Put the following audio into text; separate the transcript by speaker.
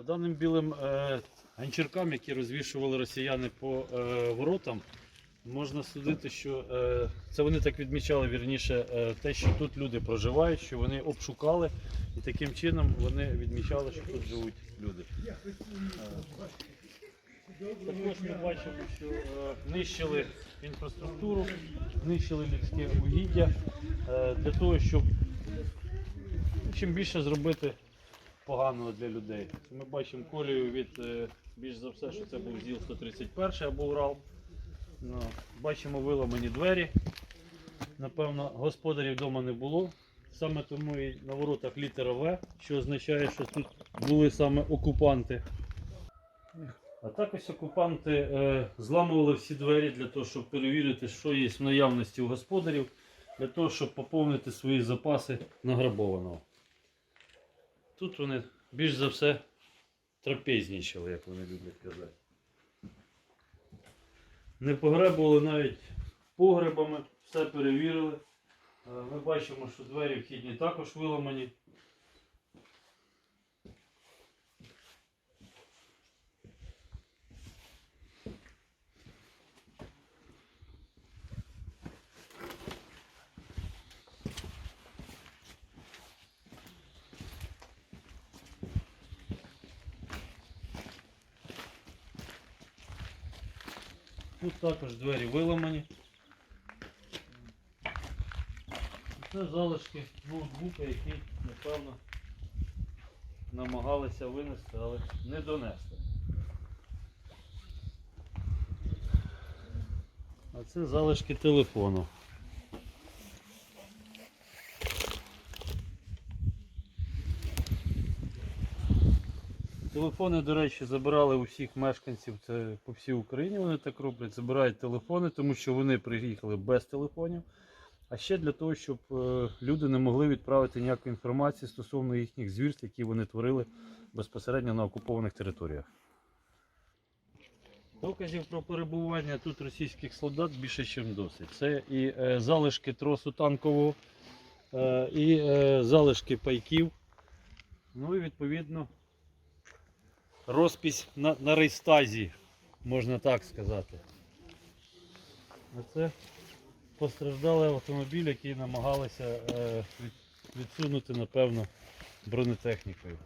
Speaker 1: По даним білим е, ганчіркам, які розвішували росіяни по е, воротам, можна судити, що е, це вони так відмічали вірніше те, що тут люди проживають, що вони обшукали, і таким чином вони відмічали, що тут живуть люди. Також ми бачимо, що нищили інфраструктуру, нищили людське угіддя для того, щоб чим більше зробити поганого для людей. Ми бачимо колію від е, більш за все, що це був ЗІЛ 131 або Урал. Ну, бачимо виламані двері. Напевно, господарів вдома не було. Саме тому і на воротах літера В, що означає, що тут були саме окупанти. А так ось окупанти е, зламували всі двері для того, щоб перевірити, що є в наявності у господарів, для того, щоб поповнити свої запаси награбованого. Тут вони більш за все трапезнічали, як вони люблять казати. Не погребували навіть погребами, все перевірили. Е, Ми бачимо, що двері вхідні також виламані. Тут також двері виламані. Це залишки ноутбука, який, напевно, намагалися винести, але не донесли. А це залишки телефону. Телефони, до речі, забирали у всіх мешканців це по всій Україні. Вони так роблять, забирають телефони, тому що вони приїхали без телефонів. А ще для того, щоб е, люди не могли відправити ніякої інформації стосовно їхніх звірств, які вони творили безпосередньо на окупованих територіях. Доказів про перебування тут російських солдат більше, ніж досить. Це і е, залишки тросу танкового, е, і залишки пайків. Ну і відповідно розпись на, на рейстазі, можна так сказати. А це постраждалий автомобіль, який намагалися е, від- відсунути, напевно, бронетехнікою.